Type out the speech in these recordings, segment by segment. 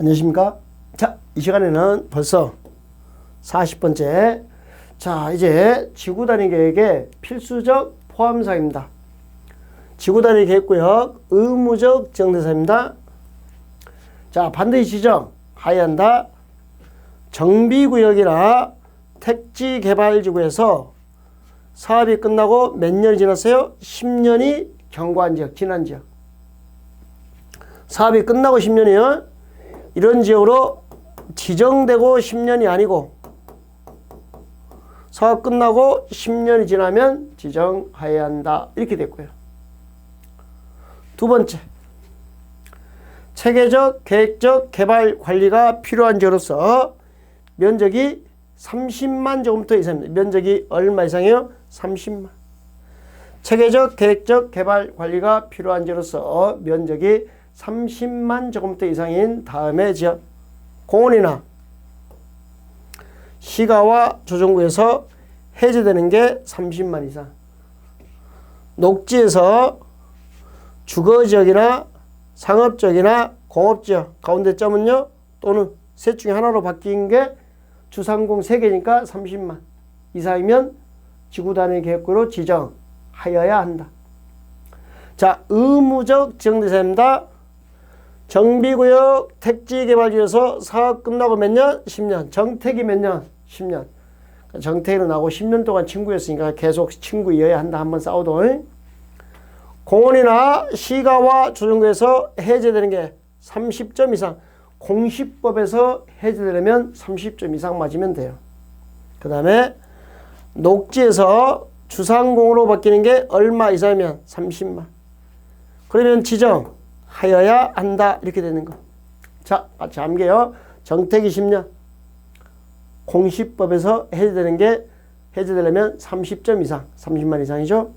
안녕하십니까? 자, 이 시간에는 벌써 40번째. 자, 이제 지구 단위 계획의 필수적 포함사입니다. 지구 단위 계획구역 의무적 지정대사입니다. 자, 반드시 지정하여야 한다. 정비구역이나 택지 개발 지구에서 사업이 끝나고 몇 년이 지났어요? 10년이 경과한 지역, 지난 지역. 사업이 끝나고 10년이요. 이런 지역으로 지정되고 10년이 아니고 사업 끝나고 10년이 지나면 지정하여야 한다. 이렇게 됐고요. 두 번째. 체계적, 계획적 개발 관리가 필요한 지역으로서 면적이 30만 제곱미터 이상입니다. 면적이 얼마 이상이에요? 30만. 체계적, 계획적 개발 관리가 필요한 지역으로서 면적이 30만 제곱미터 이상인 다음에 지역 공원이나 시가와 조정구에서 해제되는 게 30만 이상. 녹지에서 주거지역이나 상업지역이나 공업지역 가운데 점은요 또는 셋 중에 하나로 바뀐 게 주상공 3개니까 30만 이상이면 지구단위 계획구로 지정하여야 한다. 자, 의무적 지정대사입니다. 정비구역 택지개발지에서 사업 끝나고 몇 년? 10년. 정택이 몇 년? 10년. 정택은 나고 10년 동안 친구였으니까 계속 친구여야 한다. 한번 싸우도. 공원이나 시가와 조정구에서 해제되는 게 30점 이상. 공시법에서 해제되려면 30점 이상 맞으면 돼요. 그 다음에 녹지에서 주상공으로 바뀌는 게 얼마 이상이면 30만. 그러면 지정 하여야 한다. 이렇게 되는 거. 자, 같이 함께요. 정택이 10년. 공시법에서 해제되는 게 해제되려면 30점 이상, 30만 이상이죠.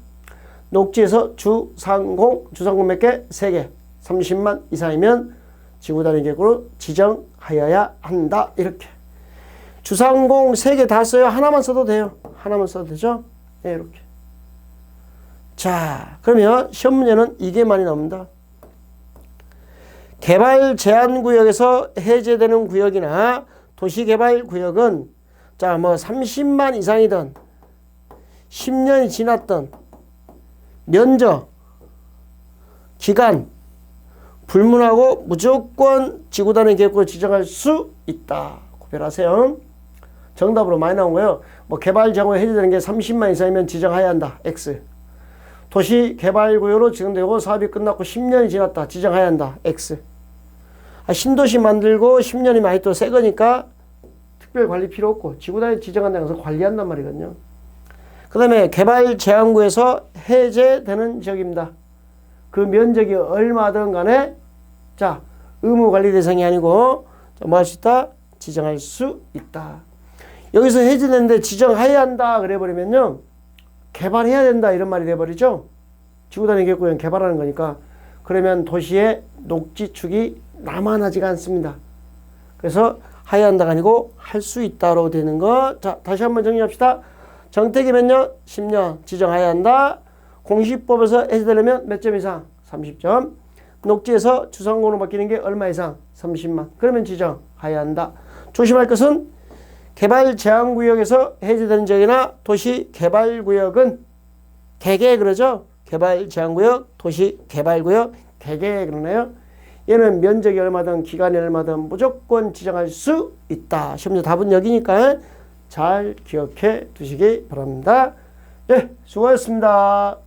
녹지에서 주상공, 주상공 몇 개? 3개. 30만 이상이면 지구 단위 계획으로 지정하여야 한다. 이렇게. 주상공 3개 다 써요. 하나만 써도 돼요. 하나만 써도 되죠? 네, 이렇게. 자, 그러면 시험 문제는 이게 많이 나옵니다. 개발 제한 구역에서 해제되는 구역이나 도시 개발 구역은 자, 뭐 30만 이상이든 10년이 지났던 면적, 기간 불문하고 무조건 지구단위 계획으로 지정할 수 있다. 구별하세요. 정답으로 많이 나온 거예요. 뭐 개발 정호 해제되는 게 30만 이상이면 지정해야 한다. X. 도시 개발 구역으로 지정되고 사업이 끝났고 10년이 지났다. 지정해야 한다. X. 아, 신도시 만들고 10년이 많이 또 새 거니까 특별 관리 필요 없고 지구단위 지정한다는 것을 관리한단 말이거든요. 그 다음에 개발 제한구에서 해제되는 지역입니다. 그 면적이 얼마든 간에 자 의무 관리 대상이 아니고 뭐 할 수 있다? 지정할 수 있다. 여기서 해제되는데 지정해야 한다 그래 버리면요 개발해야 된다 이런 말이 돼 버리죠. 지구단위 계획구역 개발하는 거니까 그러면 도시의 녹지축이 남아나지가 않습니다. 그래서 해야 한다가 아니고 할 수 있다로 되는 거. 자 다시 한번 정리합시다. 정택이 몇 년? 10년 지정해야 한다. 공시법에서 해제되려면 몇 점 이상? 30점. 녹지에서 주상공으로 바뀌는 게 얼마 이상? 30만. 그러면 지정해야 한다. 조심할 것은 개발 제한 구역에서 해제되는 지역이나 도시 개발 구역은 개개 그러죠. 개발 제한 구역, 도시 개발 구역, 개개 그러네요. 얘는 면적이 얼마든 기간이 얼마든 무조건 지정할 수 있다. 시험자 답은 여기니까 잘 기억해 두시기 바랍니다. 예, 수고하셨습니다.